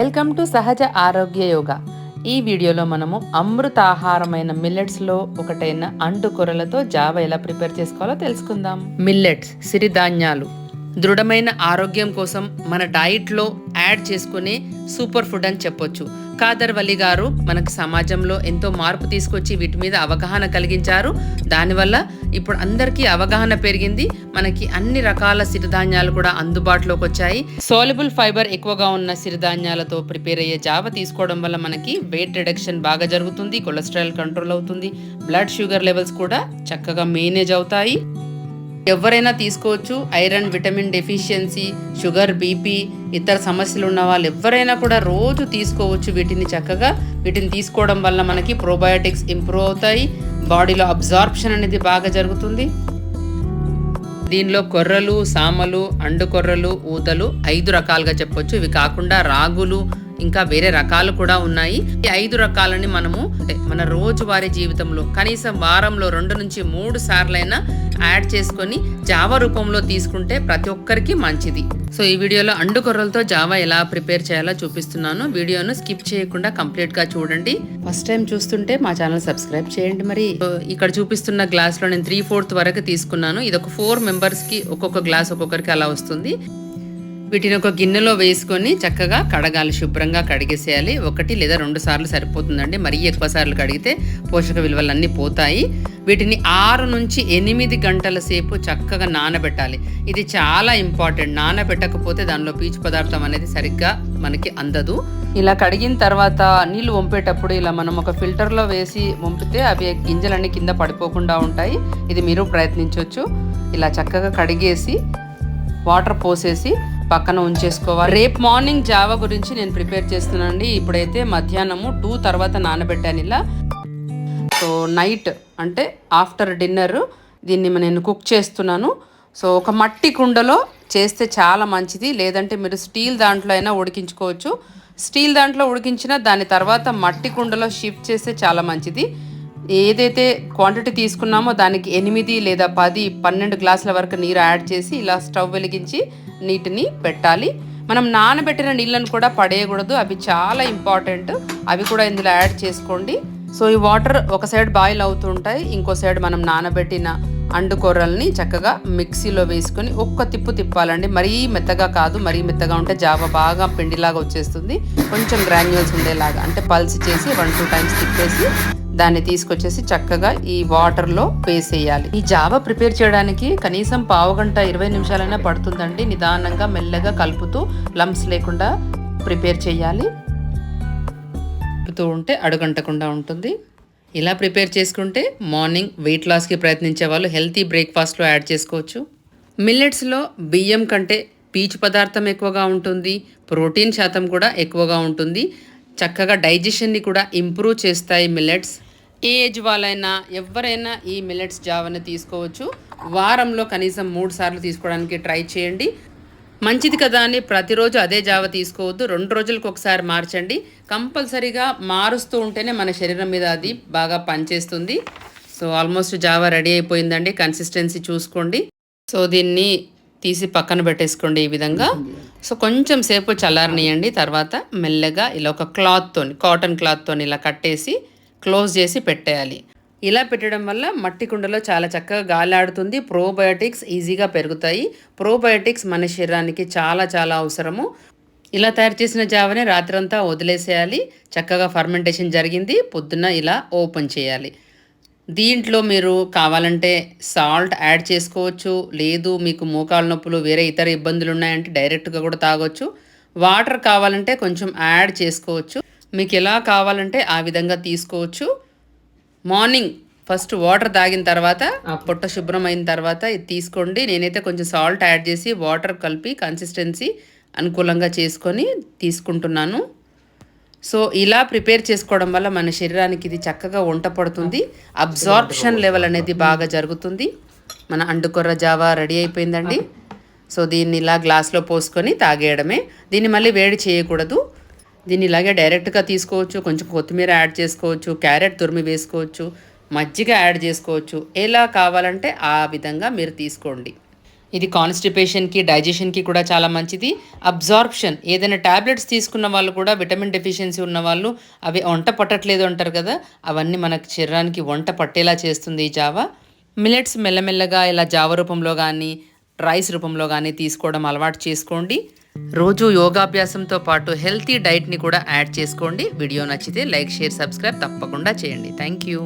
Welcome to సహజ ఆరోగ్య యోగా. ఈ వీడియోలో మనము అమృతాహారమైన మిల్లెట్స్లో ఒకటైన అంటు కూరలతో జావ ఎలా ప్రిపేర్ చేసుకోవాలో తెలుసుకుందాం. మిల్లెట్స్ సిరిధాన్యాలు. దృఢమైన ఆరోగ్యం కోసం మన డైట్లో యాడ్ చేసుకునే సూపర్ ఫుడ్ అని చెప్పొచ్చు. కాదర్ వలి గారు మనకు సమాజంలో ఎంతో మార్పు తీసుకొచ్చి వీటి మీద అవగాహన కలిగించారు. దానివల్ల ఇప్పుడు అందరికీ అవగాహన పెరిగింది. మనకి అన్ని రకాల సిరిధాన్యాలు కూడా అందుబాటులోకి వచ్చాయి. సోలబుల్ ఫైబర్ ఎక్కువగా ఉన్న సిరిధాన్యాలతో ప్రిపేర్ అయ్యే జావ తీసుకోవడం వల్ల మనకి వెయిట్ రిడక్షన్ బాగా జరుగుతుంది కొలెస్ట్రాల్ కంట్రోల్ అవుతుంది బ్లడ్ షుగర్ లెవెల్స్ కూడా చక్కగా మేనేజ్ అవుతాయి. ఎవరైనా తీసుకోవచ్చు. Iron vitamin deficiency sugar BP ఇతర సమస్యలు ఉన్న వాళ్ళు ఎవరైనా కూడా రోజు తీసుకోవచ్చు వీటిని చక్కగా. వీటిని తీసుకోవడం వల్ల మనకి ప్రోబయోటిక్స్ ఇంప్రూవ్ అవుతాయి. బాడీలో అబ్జార్ప్షన్ అనేది బాగా జరుగుతుంది. దీనిలో కొర్రలు సామలు అండు కొర్రలు ఊతలు ఐదు రకాలుగా చెప్పొచ్చు. ఇవి కాకుండా రాగులు ఇంకా వేరే రకాలు కూడా ఉన్నాయి. ఈ ఐదు రకాలని మనము అంటే మన రోజువారీ జీవితంలో కనీసం వారంలో రెండు నుంచి మూడు సార్లైనా యాడ్ చేసుకొని జావ రూపంలో తీసుకుంటే ప్రతి ఒక్కరికి మంచిది. సో ఈ వీడియోలో అండు కొర్రలతో జావా ఎలా ప్రిపేర్ చేయాలో చూపిస్తున్నాను. వీడియోను స్కిప్ చేయకుండా కంప్లీట్గా చూడండి. ఫస్ట్ టైం చూస్తుంటే మా ఛానల్ సబ్స్క్రైబ్ చేయండి మరి. ఇక్కడ చూపిస్తున్న గ్లాస్లో నేను త్రీ ఫోర్త్ వరకు తీసుకున్నాను. ఇది ఒక ఫోర్ మెంబర్స్కి ఒక్కొక్క గ్లాస్ ఒక్కొక్కరికి అలా వస్తుంది. వీటిని ఒక గిన్నెలో వేసుకొని చక్కగా కడగాలి శుభ్రంగా కడిగేసేయాలి. ఒకటి లేదా రెండు సార్లు సరిపోతుందండి. మరీ ఎక్కువ సార్లు కడిగితే పోషక విలువలన్నీ పోతాయి. వీటిని ఆరు నుంచి ఎనిమిది గంటల సేపు చక్కగా నానబెట్టాలి. ఇది చాలా ఇంపార్టెంట్. నానబెట్టకపోతే దానిలో పీచు పదార్థం అనేది సరిగ్గా మనకి అందదు. ఇలా కడిగిన తర్వాత నీళ్ళు వంపేటప్పుడు ఇలా మనం ఒక ఫిల్టర్లో వేసి వంపితే అవి గింజలన్నీ కింద పడిపోకుండా ఉంటాయి. ఇది మీరు ప్రయత్నించవచ్చు ఇలా చక్కగా కడిగేసి వాటర్ పోసేసి పక్కన ఉంచేసుకోవాలి. రేపు మార్నింగ్ జావా గురించి నేను ప్రిపేర్ చేస్తున్నానండి. ఇప్పుడైతే మధ్యాహ్నము టూ తర్వాత నానబెట్టాను ఇలా. సో నైట్ అంటే ఆఫ్టర్ డిన్నర్ దీన్ని నేను కుక్ చేస్తున్నాను. సో ఒక మట్టి కుండలో చేస్తే చాలా మంచిది. లేదంటే మీరు స్టీల్ దాంట్లో అయినా ఉడికించుకోవచ్చు. స్టీల్ దాంట్లో ఉడికించినా దాని తర్వాత మట్టి కుండలో షిఫ్ట్ చేస్తే చాలా మంచిది. ఏదైతే క్వాంటిటీ తీసుకున్నామో దానికి ఎనిమిది లేదా పది పన్నెండు గ్లాసుల వరకు నీరు యాడ్ చేసి ఇలా స్టవ్ వెలిగించి నీటిని పెట్టాలి. మనం నానబెట్టిన నీళ్ళను కూడా పడేయకూడదు. అవి చాలా ఇంపార్టెంట్. అవి కూడా ఇందులో యాడ్ చేసుకోండి. సో ఈ వాటర్ ఒక సైడ్ బాయిల్ అవుతుంటాయి. ఇంకో సైడ్ మనం నానబెట్టిన అండుకూరల్ని చక్కగా మిక్సీలో వేసుకొని ఒక్క తిప్పు తిప్పాలండి. మరీ మెత్తగా కాదు మరీ మెత్తగా ఉంటే జావ బాగా పిండిలాగా వచ్చేస్తుంది. కొంచెం గ్రాన్యూల్స్ ఉండేలాగా అంటే పల్స్ చేసి వన్ టూ టైమ్స్ తిప్పేసి దాన్ని తీసుకొచ్చేసి చక్కగా ఈ వాటర్లో వేసేయాలి. ఈ జావ ప్రిపేర్ చేయడానికి కనీసం పావు గంట ఇరవై నిమిషాలైనా పడుతుందండి. నిదానంగా మెల్లగా కలుపుతూ లంప్స్ లేకుండా ప్రిపేర్ చేయాలి. కలుపుతూ ఉంటే అడుగంటకుండా ఉంటుంది. ఇలా ప్రిపేర్ చేసుకుంటే మార్నింగ్ వెయిట్ లాస్కి ప్రయత్నించే వాళ్ళు హెల్తీ బ్రేక్ఫాస్ట్లో యాడ్ చేసుకోవచ్చు. మిల్లెట్స్లో బియ్యం కంటే పీచు పదార్థం ఎక్కువగా ఉంటుంది. ప్రోటీన్ శాతం కూడా ఎక్కువగా ఉంటుంది. చక్కగా డైజెషన్ని కూడా ఇంప్రూవ్ చేస్తాయి మిల్లెట్స్. ఏ ఏజ్ వాళ్ళైనా ఎవరైనా ఈ మిల్లెట్స్ జావని తీసుకోవచ్చు. వారంలో కనీసం మూడు సార్లు తీసుకోవడానికి ట్రై చేయండి. మంచిది కదా అని ప్రతిరోజు అదే జావ తీసుకోవద్దు. రెండు రోజులకు ఒకసారి మార్చండి. కంపల్సరీగా మారుస్తూ ఉంటేనే మన శరీరం మీద అది బాగా పనిచేస్తుంది. సో ఆల్మోస్ట్ జావ రెడీ అయిపోయిందండి. కన్సిస్టెన్సీ చూసుకోండి. సో దీన్ని తీసి పక్కన పెట్టేసుకోండి ఈ విధంగా. సో కొంచెం సేపు చల్లారనియండి. తర్వాత మెల్లగా ఇలా ఒక క్లాత్తోని కాటన్ క్లాత్తోని ఇలా కట్టేసి క్లోజ్ చేసి పెట్టేయాలి. ఇలా పెట్టడం వల్ల మట్టి కుండలో చాలా చక్కగా గాలి ఆడుతుంది ప్రోబయోటిక్స్ ఈజీగా పెరుగుతాయి. ప్రోబయోటిక్స్ మన శరీరానికి చాలా చాలా అవసరము. ఇలా తయారు చేసిన జావనే రాత్రంతా వదిలేసేయాలి. చక్కగా ఫర్మెంటేషన్ జరిగింది. పొద్దున్న ఇలా ఓపెన్ చేయాలి. దీంట్లో మీరు కావాలంటే సాల్ట్ యాడ్ చేసుకోవచ్చు. లేదు మీకు మోకాలు నొప్పులు వేరే ఇతర ఇబ్బందులు ఉన్నాయంటే డైరెక్ట్గా కూడా తాగొచ్చు. వాటర్ కావాలంటే కొంచెం యాడ్ చేసుకోవచ్చు. మీకు ఎలా కావాలంటే ఆ విధంగా తీసుకోవచ్చు. మార్నింగ్ ఫస్ట్ వాటర్ తాగిన తర్వాత పొట్ట శుభ్రం అయిన తర్వాత ఇది తీసుకోండి. నేనైతే కొంచెం సాల్ట్ యాడ్ చేసి వాటర్ కలిపి కన్సిస్టెన్సీ అనుకూలంగా చేసుకొని తీసుకుంటున్నాను. సో ఇలా ప్రిపేర్ చేసుకోవడం వల్ల మన శరీరానికి ఇది చక్కగా వంట పడుతుంది. అబ్జార్ప్షన్ లెవెల్ అనేది బాగా జరుగుతుంది. మన అండుకొర్ర జావా రెడీ అయిపోయిందండి. సో దీన్ని ఇలా గ్లాస్లో పోసుకొని తాగేయడమే. దీన్ని మళ్ళీ వేడి చేయకూడదు. దీన్ని ఇలాగే డైరెక్ట్గా తీసుకోవచ్చు కొంచెం కొత్తిమీర యాడ్ చేసుకోవచ్చు క్యారెట్ తురిమి వేసుకోవచ్చు మజ్జిగ యాడ్ చేసుకోవచ్చు. ఎలా కావాలంటే ఆ విధంగా మీరు తీసుకోండి. ఇది కాన్స్టిపేషన్కి డైజెషన్కి కూడా చాలా మంచిది. అబ్జార్ప్షన్ ఏదైనా ట్యాబ్లెట్స్ తీసుకున్న వాళ్ళు కూడా విటమిన్ డెఫిషియన్సీ ఉన్న వాళ్ళు అవి వంట పట్టట్లేదు అంటారు కదా అవన్నీ మనకు శరీరానికి వంట పట్టేలా చేస్తుంది ఈ జావా. మిలెట్స్ మెల్లమెల్లగా ఇలా జావ రూపంలో కానీ రైస్ రూపంలో కానీ తీసుకోవడం అలవాటు చేసుకోండి. రోజు యోగాభ్యాసంతో పాటు హెల్తీ డైట్ని కూడా యాడ్ చేసుకోండి. వీడియో నచ్చితే లైక్ షేర్ సబ్స్క్రైబ్ తప్పకుండా చేయండి. Thank you.